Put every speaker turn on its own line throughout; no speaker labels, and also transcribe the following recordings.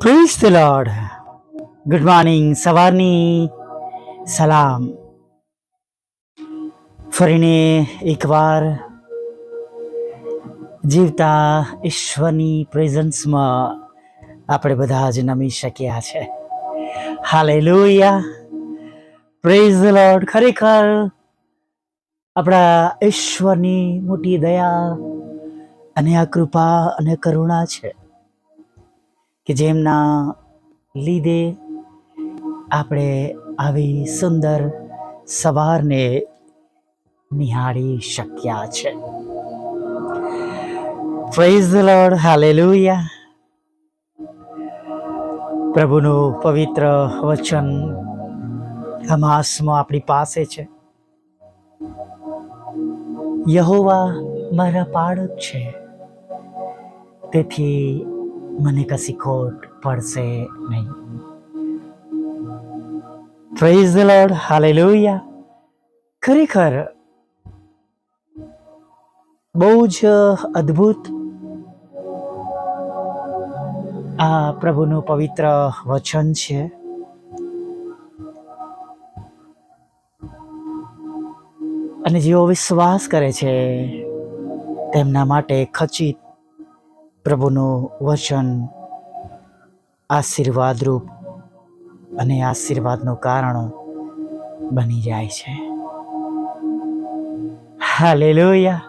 Praise the lord good morning સવારની સલામ ફરીને એકવાર જીવતા ઈશ્વરની પ્રેઝન્સમાં આપણે બધા જ નમી શક્યા છે હાલે લોહિયા પ્રેઝ ધ લોર્ડ ખરેખર આપણા ઈશ્વરની મોટી દયા અને આ કૃપા અને કરુણા છે કે જેમના લીધે આપણે આવી સુંદર સવારને નિહાળી શક્યા છે. પ્રેઝ લોર્ડ હાલેલુયા પ્રભુનું પવિત્ર વચન આ આપણી પાસે છે. યહોવા મારા પાડક છે. તેથી મને કશી ખોટ પડશે નહીં. પ્રેઝ ધ લોર્ડ હાલેલુયા ખરેખર બહુ જ અદ્ભુત આ પ્રભુનું પવિત્ર વચન છે. અને જેઓ વિશ્વાસ કરે છે, તેમના માટે ખચિત પ્રભુનું વચન આશીર્વાદરૂપ અને આશીર્વાદનું કારણ બની જાય છે. હાલેલુયા.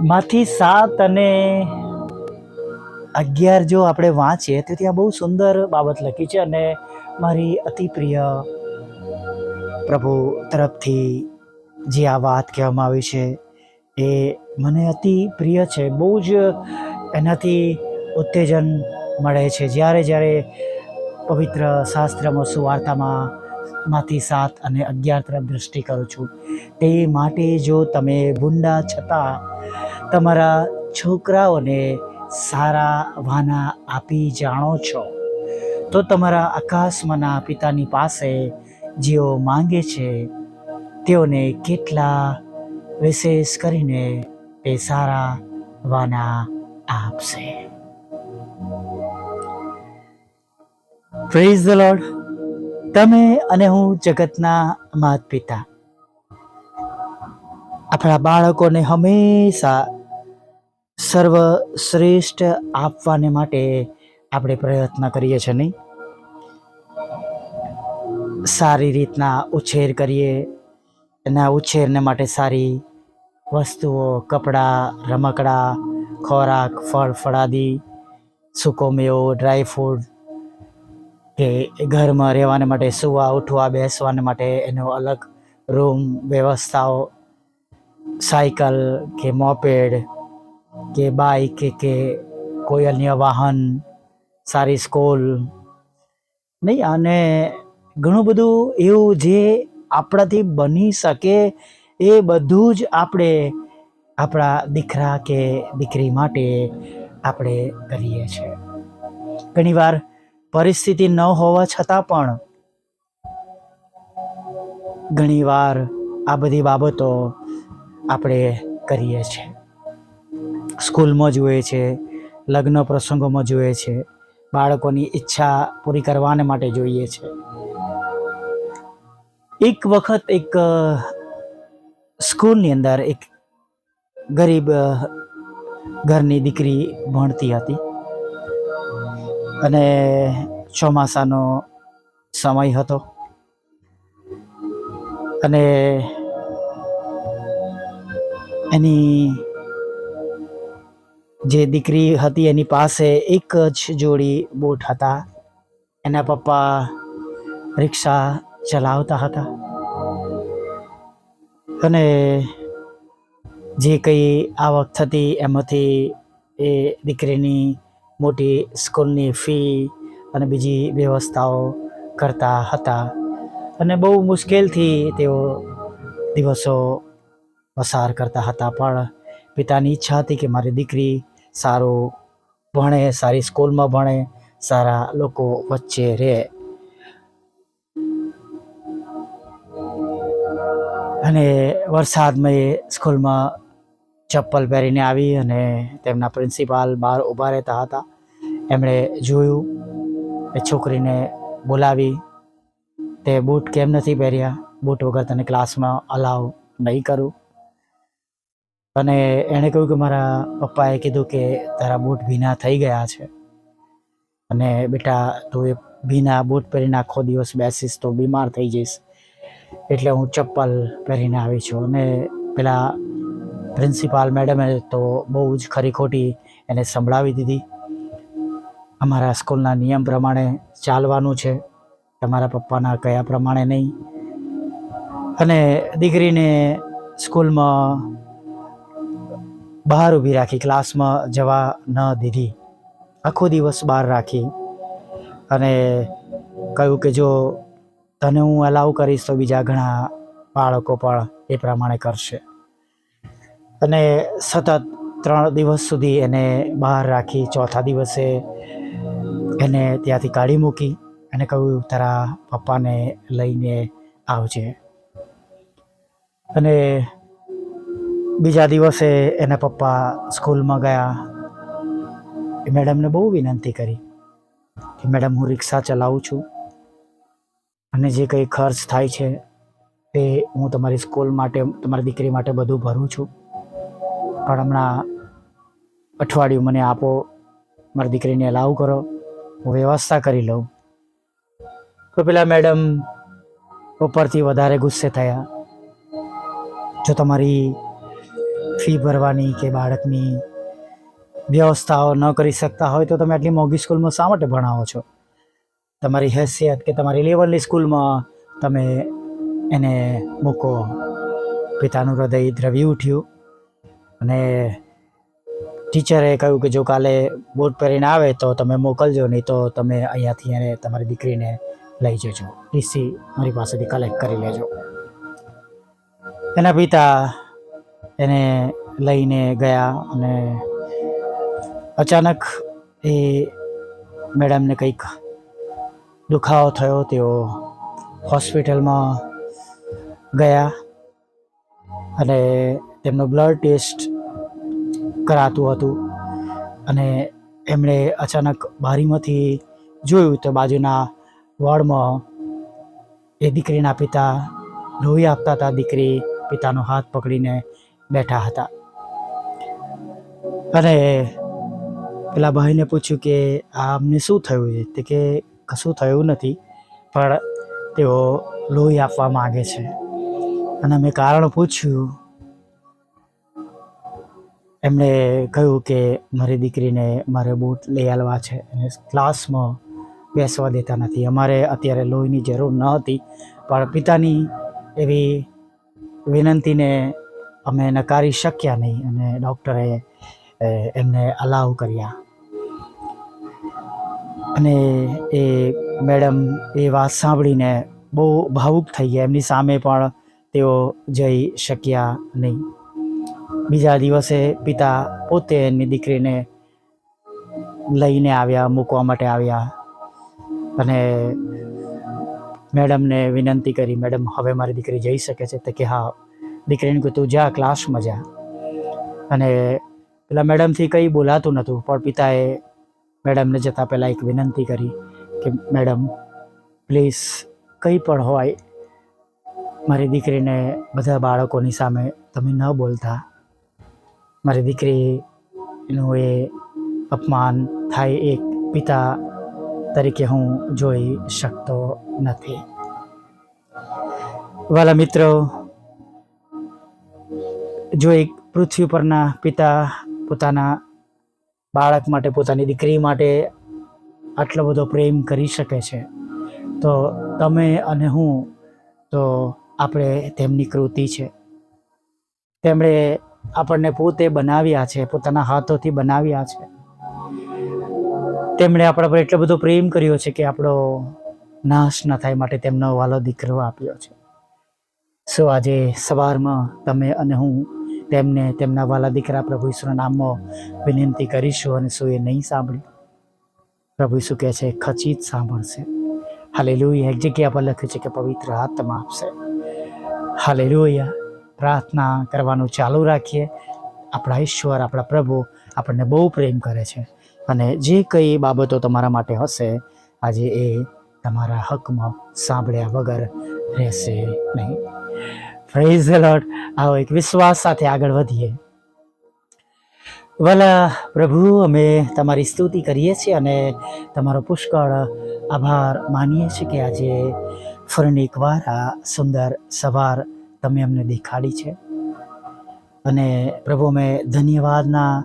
માંથી સાત અને અગિયાર જો આપણે વાંચીએ, તો ત્યાં બહુ સુંદર બાબત લખી છે અને મારી અતિ પ્રિય પ્રભુ તરફથી જે આ વાત કહેવામાં આવી છે, એ મને અતિ પ્રિય છે. બહુ જ એનાથી ઉત્તેજન મળે છે. જ્યારે જ્યારે પવિત્ર શાસ્ત્રમાં સુવાર્તામાં માંથી સાત અને અગિયાર તરફ દૃષ્ટિ કરું છું, તે માટે જો તમે ભૂંડા છતાં તમારા છોકરાઓને સારા વાના આપી જાણો છો, તો તમારા આકાશમાંના પિતાની પાસે જેઓ માંગે છે, તેઓને કેટલા વિશેષ કરીને તે સારા વાના આપશે. પ્રેઝ ધ લોર્ડ તમે અને હું જગતના માત પિતા આપણા બાળકોને હંમેશા સર્વશ્રેષ્ઠ આપવાને માટે આપણે પ્રયત્ન કરીએ છીએ, નહીં? સારી રીતના ઉછેર કરીએ, એના ઉછેરને માટે સારી વસ્તુઓ, કપડાં, રમકડા, ખોરાક, ફળ, ફળાદી, સૂકો મેવો ડ્રાય ફ્રૂટ કે ઘરમાં રહેવાને માટે સુવા, ઉઠવા, બેસવાને માટે એનો અલગ રૂમ વ્યવસ્થાઓ, સાયકલ કે મોપેડ કે બાઇક કે કોઈ અન્ય વાહન, સારી સ્કૂલ નહીં? અને ઘણું બધું એવું જે આપણાથી બની શકે એ બધું જ આપણે આપણા દીકરા કે દીકરી માટે આપણે કરીએ છીએ ઘણીવાર પરિસ્થિતિ ન હોવા છતાં પણ ઘણીવાર આ બધી બાબતો આપણે કરીએ છીએ સ્કૂલમાં જોઈએ છે, લગ્ન પ્રસંગોમાં જોઈએ છે, બાળકોની ઈચ્છા પૂરી કરવાને માટે જોઈએ છે. એક વખત એક સ્કૂલની અંદર એક ગરીબ ઘરની દીકરી ભણતી હતી. અને ચોમાસાનો સમય હતો. અને એની જે દીકરી હતી એની પાસે એક જ જોડી બૂટ હતા. એના પપ્પા રિક્ષા ચલાવતા હતા. અને જે કંઈ આવક થતી એમાંથી એ દીકરીની મોટી સ્કૂલની ફી અને બીજી વ્યવસ્થાઓ કરતા હતા. અને બહુ મુશ્કેલથી તેઓ દિવસો પસાર કરતા હતા. પણ પિતાની ઈચ્છા હતી કે મારી દીકરી સારું ભણે, સારી સ્કૂલમાં ભણે, સારા લોકો વચ્ચે રહે. અને વરસાદમાં એ સ્કૂલમાં ચપ્પલ પહેરીને આવી અને તેમના પ્રિન્સિપાલ બહાર ઊભા રહેતા હતા. એમણે જોયું એ છોકરીને બોલાવી, તે બૂટ કેમ નથી પહેર્યા? બૂટ વગર તને ક્લાસમાં અલાવ નહીં કરું. અને એણે કહ્યું કે, મારા પપ્પાએ કીધું કે તારા બૂટ ભીના થઈ ગયા છે. અને, બેટા, તું એ ભીના બૂટ પહેરીને આખો દિવસ બેસીશ તો બીમાર થઈ જઈશ. એટલે હું ચપ્પલ પહેરીને આવી છું. અને પેલા પ્રિન્સિપાલ મેડમે તો બહુ જ ખરી ખોટી એને સંભળાવી દીધી. અમારા સ્કૂલના નિયમ પ્રમાણે ચાલવાનું છે. તમારા પપ્પાના કયા પ્રમાણે નહીં. અને દીકરીને સ્કૂલમાં બહાર ઊભી રાખી, ક્લાસમાં જવા ન દીધી. આખો દિવસ બહાર રાખી. અને કહ્યું કે જો તને હું અલાઉ કરીશ તો બીજા ઘણા બાળકો પણ એ પ્રમાણે કરશે. અને સતત ત્રણ દિવસ સુધી એને બહાર રાખી ચોથા દિવસે એને ત્યાંથી કાઢી મૂકી અને કહ્યું, તારા પપ્પાને લઈને આવજે. અને બીજા દિવસે એના પપ્પા સ્કૂલમાં ગયા. એ મેડમને બહુ વિનંતી કરી કે, મેડમ, હું રિક્ષા ચલાવું છું. અને જે કંઈ ખર્ચ થાય છે તે હું તમારી સ્કૂલ માટે, તમારી દીકરી માટે બધું ભરું છું. પણ હમણાં અઠવાડિયું મને આપો, મારી દીકરીને અલાવ કરો, હું વ્યવસ્થા કરી લઉં. તો પેલા મેડમ ઉપરથી વધારે ગુસ્સે થયા. જો તમારી ફી ભરવાની કે બાળકની વ્યવસ્થાઓ ન કરી શકતા હોય તો તમે આટલી મોંઘી સ્કૂલમાં શા માટે ભણાવો છો? તમારી હેસિયત કે તમારી લેવલની સ્કૂલમાં તમે એને મૂકો. પિતાનું હૃદય દ્રવી ઉઠ્યું. અને ટીચરે કહ્યું કે જો કાલે બોટ પહેરીને આવે તો તમે મોકલજો, નહીં તો તમે અહીંયાથી એને તમારી દીકરીને લઈ જજો. ટીસી મારી પાસેથી કલેક્ટ કરી લેજો. એના પિતા એને લઈને ગયા અને અચાનક એ મેડમને કંઈક દુખાવો થયો, તેઓ હોસ્પિટલમાં ગયા અને તેમનો બ્લડ ટેસ્ટ કરાતું હતું અને એમણે અચાનક બારીમાંથી જોયું તો બાજુના વોર્ડમાં એ દીકરીના પિતા લોહી આપતા હતા. દીકરી પિતાનો હાથ પકડીને બેઠા હતા. અને પેલા ભાઈને પૂછ્યું કે આ અમને શું થયું છે? તે કે કશું થયું નથી, પણ તેઓ લોહી આપવા માગે છે. અને મેં કારણ પૂછ્યું. એમણે કહ્યું કે મારી દીકરીને મારે બૂટ લઈ આવવા છે અને ક્લાસમાં બેસવા દેતા નથી. અમારે અત્યારે લોહીની જરૂર ન હતી, પણ પિતાની એવી વિનંતીને અમે નકારી શક્યા નહીં અને ડૉક્ટરે એમને અલાવ કર્યા. અને એ મેડમ એ વાત સાંભળીને બહુ ભાવુક થઈ ગયા. એમની સામે પણ તેઓ જઈ શક્યા નહીં. બીજા દિવસે પિતા પોતે એની દીકરીને લઈને આવ્યા, મૂકવા માટે આવ્યા અને મેડમને વિનંતી કરી, મેડમ, હવે મારી દીકરી જઈ શકે છે? તો કે, હા. દીકરીને કહ્યું, તું જા, ક્લાસમાં જા. અને પેલા મેડમથી કંઈ બોલાતું નહોતું, પણ પિતાએ મેડમને જતાં પહેલાં એક વિનંતી કરી કે, મેડમ પ્લીઝ કંઈ પણ હોય, મારી દીકરીને બધા બાળકોની સામે તમે ન બોલતા. મારી દીકરીનું એ અપમાન થાય એક પિતા તરીકે હું જોઈ શકતો નથી. વાલા મિત્રો, જો એક પૃથ્વી પરના પિતા પોતાના બાળક માટે, પોતાની દીકરી માટે આટલો બધો પ્રેમ કરી શકે છે. તો તમે અને હું, તો આપણે તેમની કૃતિ છે. તેમણે આપણને પોતે બનાવ્યા છે, પોતાના હાથોથી બનાવ્યા છે. તેમણે આપણા પર એટલો બધો પ્રેમ કર્યો છે કે આપણો નાશ ન થાય માટે તેમનો વાલો દીકરો આપ્યો છે. સો આજે સવારમાં તમે અને હું તેમને તેમના વાલા દીકરા પ્રભુ ઈસુના નામમાં વિનંતી કરીશું અને શું એ નહીં સાંભળ્યું. પ્રભુ ઈસુ કહે છે, ખચિત સાંભળશે. હાલે એક જગ્યા પર લખ્યું છે કે પવિત્ર આત્મા આપશે. હાલે પ્રાર્થના કરવાનું ચાલુ રાખીએ. આપણા ઈશ્વર, આપણા પ્રભુ આપણને બહુ પ્રેમ કરે છે. અને જે કંઈ બાબતો તમારા માટે હશે, આજે એ તમારા હકમાં સાંભળ્યા વગર રહેશે નહીં. પ્રેઝ લોર્ડ આવો એક વિશ્વાસ સાથે આગળ વધીએ. વલા પ્રભુ, અમે તમારી સ્તુતિ કરીએ છીએ અને તમારો પુષ્કળ આભાર માનીએ છીએ કે આજે ફરીને એકવાર આ સુંદર સવાર તમે અમને દેખાડી છે. અને પ્રભુ, અમે ધન્યવાદના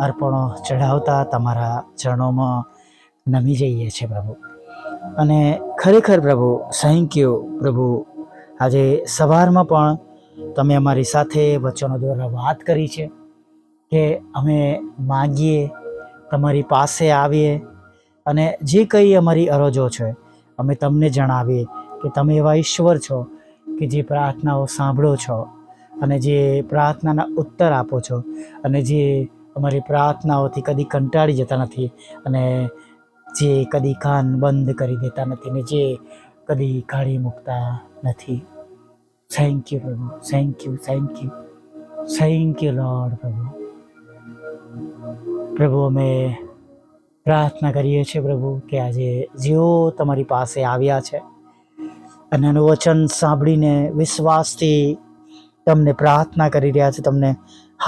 અર્પણો ચઢાવતા તમારા ચરણોમાં નમી જઈએ છીએ પ્રભુ. અને ખરેખર પ્રભુ થેન્ક યુ પ્રભુ આજે સવારમાં પણ તમે અમારી સાથે વચનો દ્વારા વાત કરી છે કે અમે માગીએ, તમારી પાસે આવીએ અને જે કંઈ અમારી અરજો છે, અમે તમને જણાવીએ કે તમે એવા ઈશ્વર છો કે જે પ્રાર્થનાઓ સાંભળો છો અને જે પ્રાર્થનાના ઉત્તર આપો છો અને જે અમારી પ્રાર્થનાઓથી કદી કંટાળી જતા નથી અને જે કદી કાન બંધ કરી દેતા નથી ને જે કદી કાઢી મૂકતા નથી. થેન્ક યુ પ્રભુ. Thank you thank you thank you lord પ્રભુ. પ્રભુ, અમે પ્રાર્થના કરીએ છીએ, પ્રભુ, કે આજે જેઓ તમારી પાસે આવ્યા છે અને એનું વચન સાંભળીને વિશ્વાસથી તમને પ્રાર્થના કરી રહ્યા છે, તમને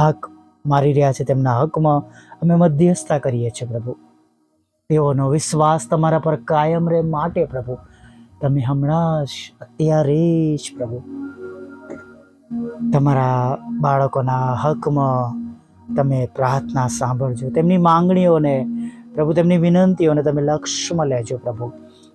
હક મારી રહ્યા છે, તેમના હકમાં અમે મધ્યસ્થતા કરીએ છીએ, પ્રભુ. તેઓનો વિશ્વાસ તમારા પર કાયમ રહે માટે, પ્રભુ. તમે હમણાં જ અત્યારે જ પ્રભુ. તમારા બાળકોના હકમાં તમે પ્રાર્થના સાંભળજો. તેમની માંગણીઓને પ્રભુ, તેમની વિનંતીઓને તમે લક્ષ્યમાં લેજો પ્રભુ.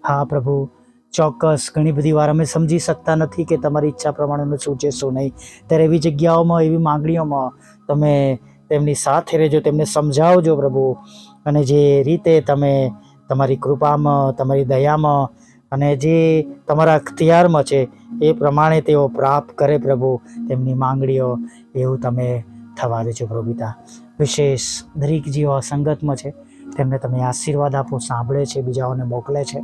હા પ્રભુ, ચોક્કસ ઘણી બધી વાર અમે સમજી શકતા નથી કે તમારી ઈચ્છા પ્રમાણેનું શું છે, શું નહીં. ત્યારે એવી જગ્યાઓમાં, એવી માંગણીઓમાં તમે તેમની સાથે રહેજો, તેમને સમજાવજો પ્રભુ. અને જે રીતે તમે તમારી કૃપામાં, તમારી દયામાં અને જે તમારા અખ્તિયારમાં છે, એ પ્રમાણે તેઓ પ્રાપ્ત કરે પ્રભુ, તેમની માંગણીઓ એવું તમે થવા દેજો પ્રભુ પિતા. વિશેષ દરેક જીવો સંગતમાં છે, તેમને તમે આશીર્વાદ આપો, સાંભળે છે, બીજાઓને મોકલે છે.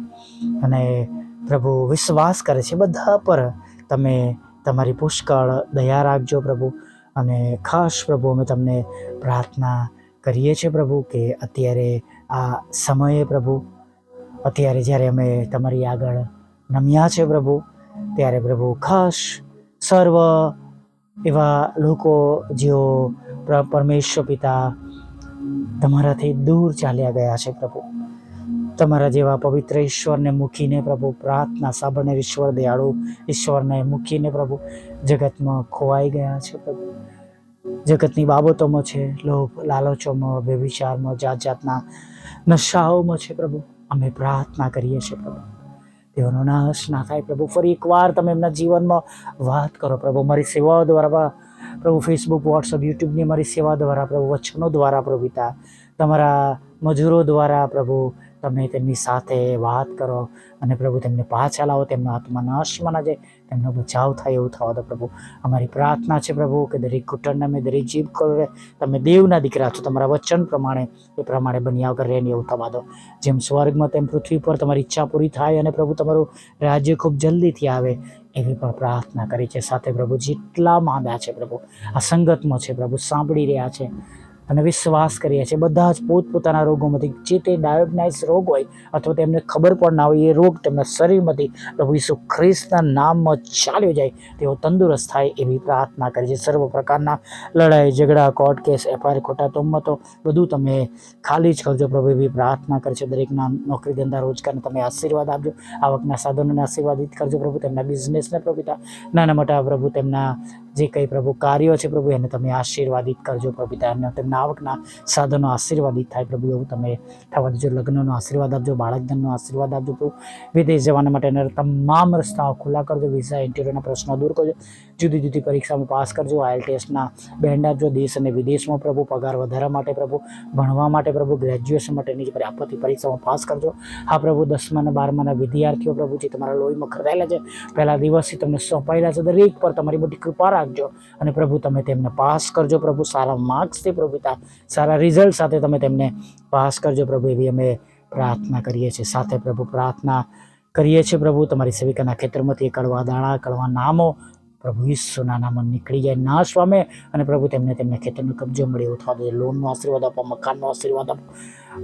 અને પ્રભુ વિશ્વાસ કરે છે બધા પર, તમે તમારી પુષ્કળ દયા રાખજો પ્રભુ. અને ખાસ પ્રભુ અમે તમને પ્રાર્થના કરીએ છીએ પ્રભુ કે અત્યારે આ સમયે પ્રભુ અત્યારે જ્યારે અમે તમારી આગળ નમ્યા છે પ્રભુ, ત્યારે પ્રભુ ખાસ સર્વ એવા લોકો જેઓ પરમેશ્વર પિતા તમારાથી દૂર ચાલ્યા ગયા છે પ્રભુ. તમારા જેવા પવિત્ર ઈશ્વરને મૂકીને પ્રભુ પ્રાર્થના સાબરને ઈશ્વર દયાળુ ઈશ્વરને મૂકીને પ્રભુ જગતમાં ખોવાઈ ગયા છે પ્રભુ. જગતની બાબતોમાં છે, લોભ, લાલચોમાં, વ્યભિચારમાં જાત જાતના નશાઓમાં છે પ્રભુ. અમે પ્રાર્થના કરીએ છીએ પ્રભુ. તેઓનો નાશ ના થાય પ્રભુ. ફરી એકવાર તમે એમના જીવનમાં વાત કરો પ્રભુ. મારી સેવાઓ દ્વારા પ્રભુ ફેસબુક વોટ્સઅપ યુટ્યુબની મારી સેવા દ્વારા પ્રભુ. વચનો દ્વારા પ્રભુ તમારા મજૂરો દ્વારા પ્રભુ તમે તેમની સાથે વાત કરો અને પ્રભુ તેમને પાછા લાવો, તેમનો આત્મા નાશમાં ના જાય, તેમનો બચાવ થાય એવું થવા દો પ્રભુ. અમારી પ્રાર્થના છે પ્રભુ કે દરેક ઘૂંટણને અમે દરેક જીભ કરે તમે દેવના દીકરા છો, તમારા વચન પ્રમાણે, એ પ્રમાણે બન્યા વગર રહે ને એવું થવા દો. જેમ સ્વર્ગમાં તેમ પૃથ્વી પર તમારી ઈચ્છા પૂરી થાય અને પ્રભુ તમારું રાજ્ય ખૂબ જલ્દીથી આવે, એવી પણ પ્રાર્થના કરી છે. સાથે પ્રભુ જેટલા માંદા છે પ્રભુ, આ સંગતમાં છે પ્રભુ, સાંભળી રહ્યા છે. અને વિશ્વાસ કરીએ છીએ. બધા જ પોતપોતાના રોગોમાંથી, જે તે ડાયોગ્નાઇઝ રોગ હોય અથવા તેમને ખબર પણ ના હોય, એ રોગ તેમના શરીરમાંથી પ્રભુ ઈસુ ખ્રિસ્તના નામમાં ચાલ્યો જાય, તેઓ તંદુરસ્ત થાય એવી પ્રાર્થના કરી છે સર્વ પ્રકારના લડાઈ, ઝઘડા, કોર્ટ કેસ, એફઆઈઆર, ખોટા તોમતો, બધું તમે ખાલી જ કરજો પ્રભુ એવી પ્રાર્થના કરે છે દરેકના નોકરી ધંધા, રોજગારને તમે આશીર્વાદ આપજો. આવકના સાધનોને આશીર્વાદિત કરજો પ્રભુ. તેમના બિઝનેસને પ્રભુતા નાના મોટા પ્રભુ, તેમના જે કંઈ પ્રભુ કાર્યો છે પ્રભુ, એને તમે આશીર્વાદિત કરજો પ્રભુ પિતા આવકના સાધનો આશીર્વાદિત થાય પ્રભુ એવું તમે થવા દેજો. લગ્નનો આશીર્વાદ આપજો, બાળકધનનો આશીર્વાદ આપજો પ્રભુ. વિદેશ જવાના માટેના તમામ રસ્તાઓ ખુલ્લા કરજો, વિઝા ઇન્ટરવ્યુના પ્રશ્નો દૂર કરજો. જુદી જુદી પરીક્ષામાં પાસ કરજો. આયલ ટેસ્ટના બેન્ડ આપજો દેશ અને વિદેશમાં પ્રભુ, પગાર વધારા માટે પ્રભુ, ભણવા માટે પ્રભુ, ગ્રેજ્યુએશન માટેની આપત્તિ પરીક્ષામાં પાસ કરજો. હા પ્રભુ દસમા અને બારમાના વિદ્યાર્થીઓ પ્રભુ, જે તમારા લોહીમાં ખરદાયેલા છે, પહેલા દિવસથી તમને સોંપાયેલા છે, દરેક પર તમારી બધી કૃપા રાખજો અને પ્રભુ તમે તેમને પાસ કરજો. પ્રભુ, સારા માર્ક્સથી પ્રભુ સારા રિઝલ્ટ સાથે તમે તેમને પાસ કરજો. પ્રભુ, એવી અમે પ્રાર્થના કરીએ છીએ. સાથે પ્રભુ પ્રાર્થના કરીએ છીએ પ્રભુ. તમારી સેવિકાના ખેતરમાંથી કડવા દાણા, કડવા નામો પ્રભુ ઈસુના નામ નીકળી જાય. નાશ પામે અને પ્રભુ તેમને તેમને ખેતરનો કબજો મળે એવું થવા દે, લોનનો આશીર્વાદ આપો, મકાનનો આશીર્વાદ આપો.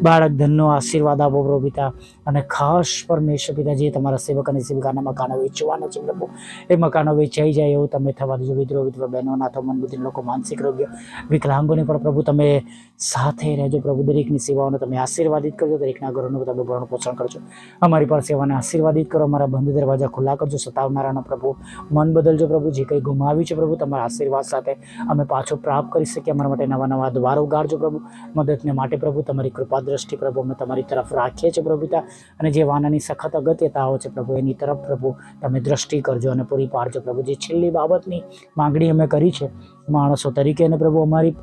બાળક ધનનો આશીર્વાદ આપો પ્રભુ પિતા. અને ખાસ પરમેશ્વર પિતા, જે તમારા સેવક અને સેવિકાના મકાનો વેચવાના છે પ્રભુ. એ મકાનો વેચાઈ જાય એવું તમે થવા દેજો વિદ્રો વિધવા બહેનો, નાથો મન બુદ્ધિ લોકો, માનસિક રોગ્ય વિકલાંગોને પણ પ્રભુ તમે સાથે રહેજો પ્રભુ. દરેકની સેવાઓને તમે આશીર્વાદિત કરજો. દરેકના ઘરોનું તમે ભરણ પોષણ કરજો. અમારી પર સેવાને આશીર્વાદિત કરો. અમારા બંધ દરવાજા ખુલ્લા કરજો. સતાવનારાના પ્રભુ, મન બદલજો પ્રભુ. જે કંઈ ગુમાવ્યું છે પ્રભુ, તમારા આશીર્વાદ સાથે અમે પાછો પ્રાપ્ત કરી શકીએ. અમારા માટે નવા નવા દ્વારો ઉગાડજો પ્રભુ. મદદને માટે પ્રભુ, તમારી કૃપા દ્રષ્ટિ પ્રભુ અમે તમારી તરફ રાખીએ છીએ પ્રભુ પિતા. અને જે વાનાની સખત અગત્યતાઓ છે પ્રભુ, એની તરફ પ્રભુ તમે દ્રષ્ટિ કરજો અને પૂરી પાડજો પ્રભુ. જે છેલ્લી બાબતની માંગણી અમે કરી છે, માણસો તરીકે અને પ્રભુ અમારી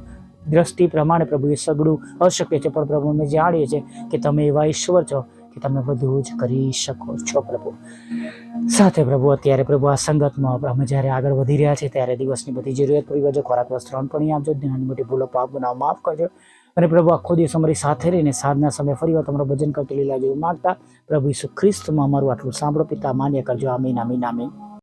દ્રષ્ટિ પ્રમાણે પ્રભુ એ સગડું અશક્ય છે. પણ પ્રભુ અમે જાણીએ છીએ કે તમે એવા ઈશ્વર છો કે તમે બધું જ કરી શકો છો પ્રભુ. સાથે પ્રભુ, અત્યારે પ્રભુ આ સંગતમાં અમે જ્યારે આગળ વધી રહ્યા છે ત્યારે દિવસની બધી જરૂરિયાત પૂરી કરજો. ખોરાક વસ્ત્ર પણ આપજો. નાની મોટી ભૂલો, પાપ બનાવ માફ કરજો. અને પ્રભુ આખો દિવસ અમારી સાથે રહીને સાંજના સમયે ફરીવાર તમારો ભજન કરતું લીલા જેવું માગતા પ્રભુ ઈસુ ખ્રિસ્તમાં અમારું આટલું સાંભળો, પિતા માન્ય કરજો. આમીન આમીન આમીન.